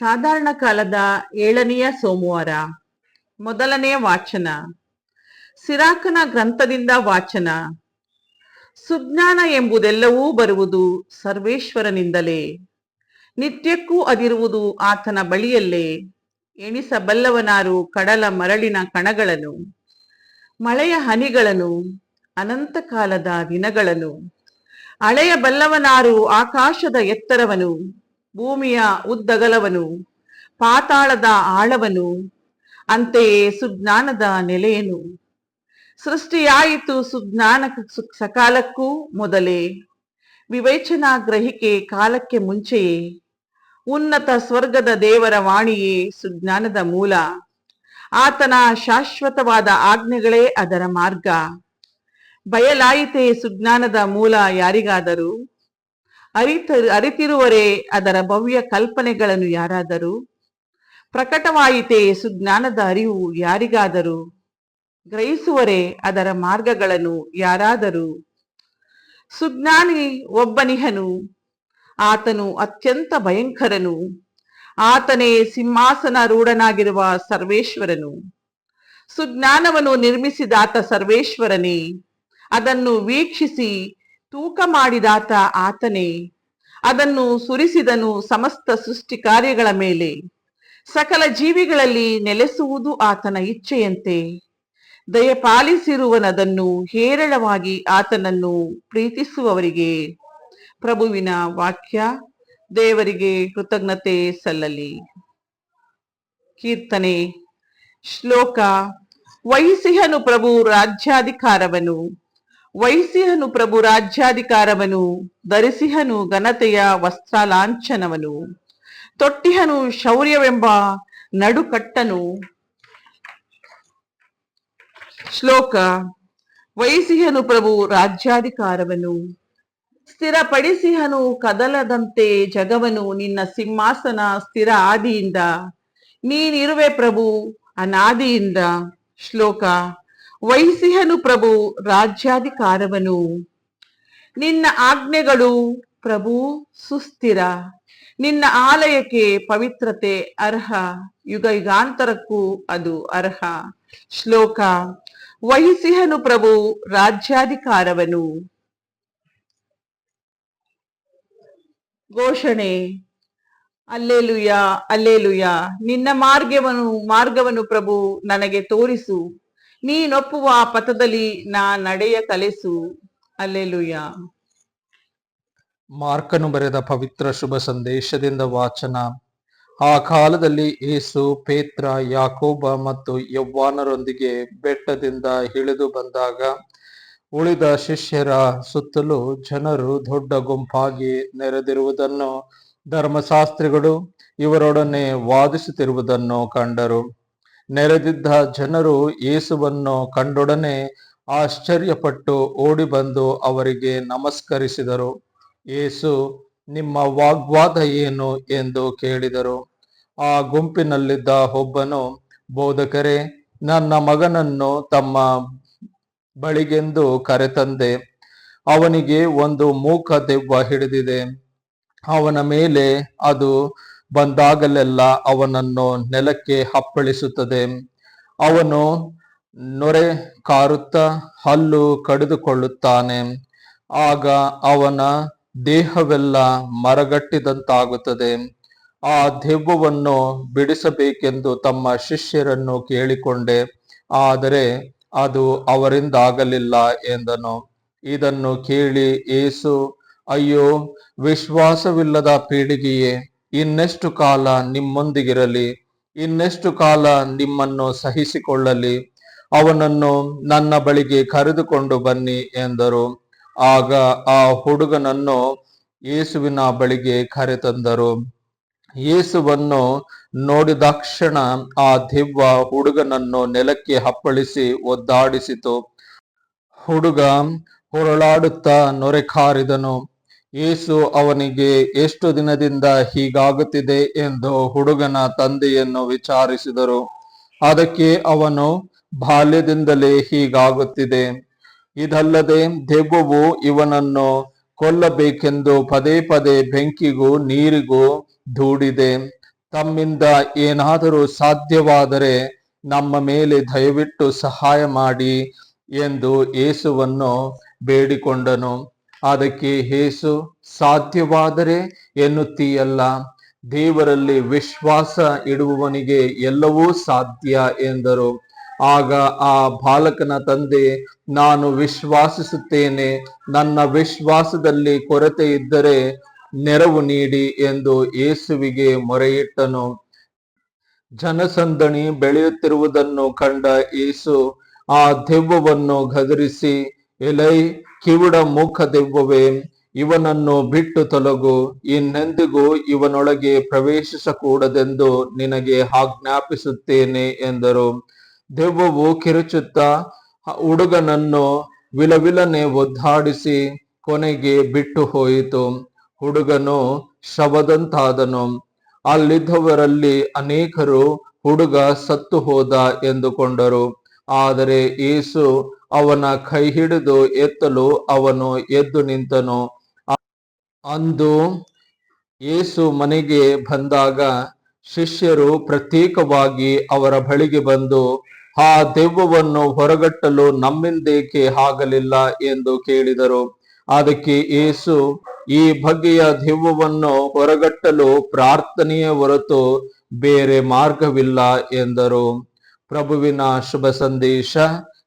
ಸಾಧಾರಣ ಕಾಲದ ಏಳನೆಯ ಸೋಮವಾರ, ಮೊದಲನೆಯ ವಾಚನ, ಸಿರಾಕನ ಗ್ರಂಥದಿಂದ ವಾಚನ, ಸುಜ್ಞಾನ ಎಂಬುದೆಲ್ಲವೂ ಬರುವುದು ಸರ್ವೇಶ್ವರನಿಂದಲೇ. ನಿತ್ಯಕ್ಕೂ ಅದಿರುವುದು ಆತನ ಬಳಿಯಲ್ಲೇ. ಎಣಿಸಬಲ್ಲವನಾರು ಕಡಲ ಮರಳಿನ ಕಣಗಳನ್ನು, ಮಳೆಯ ಹನಿಗಳನ್ನು ಅನಂತ ಕಾಲದ ದಿನಗಳನ್ನು, ಅಳೆಯಬಲ್ಲವನಾರು ಆಕಾಶದ ಎತ್ತರವನು ಭೂಮಿಯ ಉದ್ದಗಲವನು, ಪಾತಾಳದ ಆಳವನು, ಅಂತೆಯೇ ಸುಜ್ಞಾನದ ನೆಲೆಯನು. ಸೃಷ್ಟಿಯಾಯಿತು ಸುಜ್ಞಾನ ಸಕಾಲಕ್ಕೂ ಮೊದಲೇ. ವಿವೇಚನಾ ಗ್ರಹಿಕೆ ಕಾಲಕ್ಕೆ ಮುಂಚೆಯೇ. ಉನ್ನತ ಸ್ವರ್ಗದ ದೇವರ ವಾಣಿಯೇ ಸುಜ್ಞಾನದ ಮೂಲ. ಆತನ ಶಾಶ್ವತವಾದ ಆಜ್ಞೆಗಳೇ ಅದರ ಮಾರ್ಗ. ಬಯಲಾಯಿತೇ ಸುಜ್ಞಾನದ ಮೂಲ ಯಾರಿಗಾದರೂ. ಅರಿತ ಅರಿತಿರುವರೇ ಅದರ ಭವ್ಯ ಕಲ್ಪನೆಗಳನ್ನು ಯಾರಾದರೂ? ಪ್ರಕಟವಾಯಿತೇ ಸುಜ್ಞಾನದ ಅರಿವು ಯಾರಿಗಾದರೂ? ಗ್ರಹಿಸುವರೇ ಅದರ ಮಾರ್ಗಗಳನ್ನು ಯಾರಾದರೂ? ಸುಜ್ಞಾನಿ ಒಬ್ಬನಿಹನು, ಆತನು ಅತ್ಯಂತ ಭಯಂಕರನು, ಆತನೇ ಸಿಂಹಾಸನ ರೂಢನಾಗಿರುವ ಸರ್ವೇಶ್ವರನು. ಸುಜ್ಞಾನವನ್ನು ನಿರ್ಮಿಸಿದಾತ ಸರ್ವೇಶ್ವರನೇ, ಅದನ್ನು ವೀಕ್ಷಿಸಿ ತೂಕ ಮಾಡಿದಾತ ಆತನೇ. ಅದನ್ನು ಸುರಿಸಿದನು ಸಮಸ್ತ ಸೃಷ್ಟಿ ಕಾರ್ಯಗಳ ಮೇಲೆ. ಸಕಲ ಜೀವಿಗಳಲ್ಲಿ ನೆಲೆಸುವುದು ಆತನ ಇಚ್ಛೆಯಂತೆ. ದಯಪಾಲಿಸಿರುವನದನ್ನು ಹೇರಳವಾಗಿ ಆತನನ್ನು ಪ್ರೀತಿಸುವವರಿಗೆ. ಪ್ರಭುವಿನ ವಾಕ್ಯ, ದೇವರಿಗೆ ಕೃತಜ್ಞತೆ ಸಲ್ಲಲಿ. ಕೀರ್ತನೆ, ಶ್ಲೋಕ, ವಹಿಸಿಹನು ಪ್ರಭು ರಾಜ್ಯಾಧಿಕಾರವನು. ವಹಿಸಿಹನು ಪ್ರಭು ರಾಜ್ಯಾಧಿಕಾರವನು, ಧರಿಸಿಹನು ಘನತೆಯ ವಸ್ತ್ರಾಲಾಂಛನವನು, ತೊಟ್ಟಿಹನು ಶೌರ್ಯವೆಂಬ ನಡುಕಟ್ಟನು. ಶ್ಲೋಕ ವಹಿಸಿಹನು ಪ್ರಭು ರಾಜ್ಯಾಧಿಕಾರವನು, ಸ್ಥಿರಪಡಿಸಿಹನು ಕದಲದಂತೆ ಜಗವನು, ನಿನ್ನ ಸಿಂಹಾಸನ ಸ್ಥಿರ ಆದಿಯಿಂದ, ನೀನಿರುವೆ ಪ್ರಭು ಅನಾದಿಯಿಂದ. ಶ್ಲೋಕ ವಹಿಸಿಹನು ಪ್ರಭು ರಾಜ್ಯಾಧಿಕಾರವನು. ನಿನ್ನ ಆಜ್ಞೆಗಳು ಪ್ರಭು ಸುಸ್ಥಿರ. ನಿನ್ನ ಆಲಯಕ್ಕೆ ಪವಿತ್ರತೆ ಅರ್ಹ. ಯುಗ ಯುಗಾಂತರಕ್ಕೂ ಅದು ಅರ್ಹ. ಶ್ಲೋಕ. ವಹಿಸಿಹನು ಪ್ರಭು ರಾಜ್ಯಾಧಿಕಾರವನು. ಘೋಷಣೆ. ಅಲ್ಲೇಲುಯ ಅಲ್ಲೇಲುಯ. ನಿನ್ನ ಮಾರ್ಗವನ್ನು ಮಾರ್ಗವನ್ನು ಪ್ರಭು ನನಗೆ ತೋರಿಸು. ನೀನೊಪ್ಪುವ ಪಥದಲ್ಲಿ ನಾ ನಡೆಯ ಕಲೆಸು. ಅಲ್ಲೆಲುಯ್ಯ. ಮಾರ್ಕನು ಬರೆದ ಪವಿತ್ರ ಶುಭ ಸಂದೇಶದಿಂದ ವಾಚನ. ಆ ಕಾಲದಲ್ಲಿ ಏಸು, ಪೇತ್ರ, ಯಾಕೋಬ ಮತ್ತು ಯವ್ವಾನರೊಂದಿಗೆ ಬೆಟ್ಟದಿಂದ ಇಳಿದು ಬಂದಾಗ ಉಳಿದ ಶಿಷ್ಯರ ಸುತ್ತಲೂ ಜನರು ದೊಡ್ಡ ಗುಂಪಾಗಿ ನೆರೆದಿರುವುದನ್ನು ಧರ್ಮಶಾಸ್ತ್ರಿಗಳು ಇವರೊಡನೆ ವಾದಿಸುತ್ತಿರುವುದನ್ನು ಕಂಡರು. ನೆರೆದಿದ್ದ ಜನರು ಯೇಸುವನ್ನು ಕಂಡೊಡನೆ ಆಶ್ಚರ್ಯಪಟ್ಟು ಓಡಿ ಬಂದು ಅವರಿಗೆ ನಮಸ್ಕರಿಸಿದರು. ಯೇಸು ನಿಮ್ಮ ವಾಗ್ವಾದ ಏನು ಎಂದು ಕೇಳಿದರು. ಆ ಗುಂಪಿನಲ್ಲಿದ್ದ ಒಬ್ಬನು, ಬೋಧಕರೇ, ನನ್ನ ಮಗನನ್ನು ತಮ್ಮ ಬಳಿಗೆಂದು ಕರೆತಂದೆ. ಅವನಿಗೆ ಒಂದು ಮೂಕ ದೆವ್ವ ಹಿಡಿದಿದೆ. ಅವನ ಮೇಲೆ ಅದು ಬಂದಾಗಲೆಲ್ಲ ಅವನನ್ನು ನೆಲಕ್ಕೆ ಅಪ್ಪಳಿಸುತ್ತದೆ. ಅವನು ನೊರೆ ಕಾರುತ್ತಾ ಹಲ್ಲು ಕಡಿದುಕೊಳ್ಳುತ್ತಾನೆ. ಆಗ ಅವನ ದೇಹವೆಲ್ಲ ಮರಗಟ್ಟಿದಂತಾಗುತ್ತದೆ. ಆ ದೆವ್ವವನ್ನು ಬಿಡಿಸಬೇಕೆಂದು ತಮ್ಮ ಶಿಷ್ಯರನ್ನು ಕೇಳಿಕೊಂಡೆ. ಆದರೆ ಅದು ಅವರಿಂದಾಗಲಿಲ್ಲ ಎಂದನು. ಇದನ್ನು ಕೇಳಿ ಏಸು ಅಯ್ಯೋ, ವಿಶ್ವಾಸವಿಲ್ಲದ ಪೀಳಿಗೆಯೇ ಇನ್ನೆಷ್ಟು ಕಾಲ ನಿಮ್ಮೊಂದಿಗಿರಲಿ, ಇನ್ನೆಷ್ಟು ಕಾಲ ನಿಮ್ಮನ್ನು ಸಹಿಸಿಕೊಳ್ಳಲಿ, ಅವನನ್ನು ನನ್ನ ಬಳಿಗೆ ಕರೆದುಕೊಂಡು ಬನ್ನಿ ಎಂದರು. ಆಗ ಆ ಹುಡುಗನನ್ನು ಯೇಸುವಿನ ಬಳಿಗೆ ಕರೆತಂದರು. ಯೇಸುವನ್ನು ನೋಡಿದಾಕ್ಷಣ ಆ ದಿವ್ವ ಹುಡುಗನನ್ನು ನೆಲಕ್ಕೆ ಹಪ್ಪಳಿಸಿ ಒದ್ದಾಡಿಸಿತು. ಹುಡುಗ ಹೊರಳಾಡುತ್ತಾ ನೊರೆ ಕಾರಿದನು. ಯೇಸು ಅವನಿಗೆ ಎಷ್ಟು ದಿನದಿಂದ ಹೀಗಾಗುತ್ತಿದೆ ಎಂದು ಹುಡುಗನ ತಂದೆಯನ್ನು ವಿಚಾರಿಸಿದರು. ಅದಕ್ಕೆ ಅವನು, ಬಾಲ್ಯದಿಂದಲೇ ಹೀಗಾಗುತ್ತಿದೆ. ಇದಲ್ಲದೆ ದೆವ್ವವು ಇವನನ್ನು ಕೊಲ್ಲಬೇಕೆಂದು ಪದೇ ಪದೇ ಬೆಂಕಿಗೂ ನೀರಿಗೂ ದೂಡಿದೆ. ತಮ್ಮಿಂದ ಏನಾದರೂ ಸಾಧ್ಯವಾದರೆ ನಮ್ಮ ಮೇಲೆ ದಯವಿಟ್ಟು ಸಹಾಯ ಮಾಡಿ ಎಂದು ಏಸುವನ್ನು ಬೇಡಿಕೊಂಡನು. ಅದಕ್ಕೆ ಹೇಸು, ಸಾಧ್ಯವಾದರೆ ಎನ್ನುತ್ತೀಯಲ್ಲ. ದೇವರಲ್ಲಿ ವಿಶ್ವಾಸ ಇಡುವವನಿಗೆ ಎಲ್ಲವೂ ಸಾಧ್ಯ ಎಂದರು. ಆಗ ಆ ಬಾಲಕನ ತಂದೆ, ನಾನು ವಿಶ್ವಾಸಿಸುತ್ತೇನೆ, ನನ್ನ ವಿಶ್ವಾಸದಲ್ಲಿ ಕೊರತೆ ಇದ್ದರೆ ನೆರವು ನೀಡಿ ಎಂದು ಯೇಸುವಿಗೆ ಮೊರೆಯಿಟ್ಟನು. ಜನಸಂದಣಿ ಬೆಳೆಯುತ್ತಿರುವುದನ್ನು ಕಂಡ ಯೇಸು ಆ ದೆವ್ವವನ್ನು ಗದರಿಸಿ, ಎಲೈ ಕಿವುಡ ಮೂಕ ದೆವ್ವವೇ ಇವನನ್ನು ಬಿಟ್ಟು ತೊಲಗು. ಇನ್ನೆಂದಿಗೂ ಇವನೊಳಗೆ ಪ್ರವೇಶಿಸಕೂಡದೆಂದು ನಿನಗೆ ಆಜ್ಞಾಪಿಸುತ್ತೇನೆ ಎಂದರು. ದೆವ್ವವು ಕಿರುಚುತ್ತಾ, ಹುಡುಗನನ್ನು ವಿಲವಿಲನೆ ಒದ್ದಾಡಿಸಿ ಕೊನೆಗೆ ಬಿಟ್ಟು ಹೋಯಿತು. ಹುಡುಗನು ಶವದಂತಾದನು. ಅಲ್ಲಿದ್ದವರಲ್ಲಿ ಅನೇಕರು ಹುಡುಗ ಸತ್ತು ಹೋದ ಎಂದುಕೊಂಡರು. ಆದರೆ ಯೇಸು ಅವನ ಕೈ ಹಿಡಿದು ಎತ್ತಲು ಅವನು ಎದ್ದು ನಿಂತನು. ಅಂದು ಯೇಸು ಮನೆಗೆ ಬಂದಾಗ ಶಿಷ್ಯರು ಪ್ರತ್ಯೇಕವಾಗಿ ಅವರ ಬಳಿಗೆ ಬಂದು, ಆ ದೆವ್ವವನ್ನು ಹೊರಗಟ್ಟಲು ನಮ್ಮಿಂದೇಕೆ ಆಗಲಿಲ್ಲ? ಎಂದು ಕೇಳಿದರು. ಅದಕ್ಕೆ ಯೇಸು, ಈ ಬಗೆಯ ದೆವ್ವವನ್ನು ಹೊರಗಟ್ಟಲು ಪ್ರಾರ್ಥನೆಯ ಹೊರತು ಬೇರೆ ಮಾರ್ಗವಿಲ್ಲ, ಎಂದರು. ಪ್ರಭುವಿನ ಶುಭ ಸಂದೇಶ.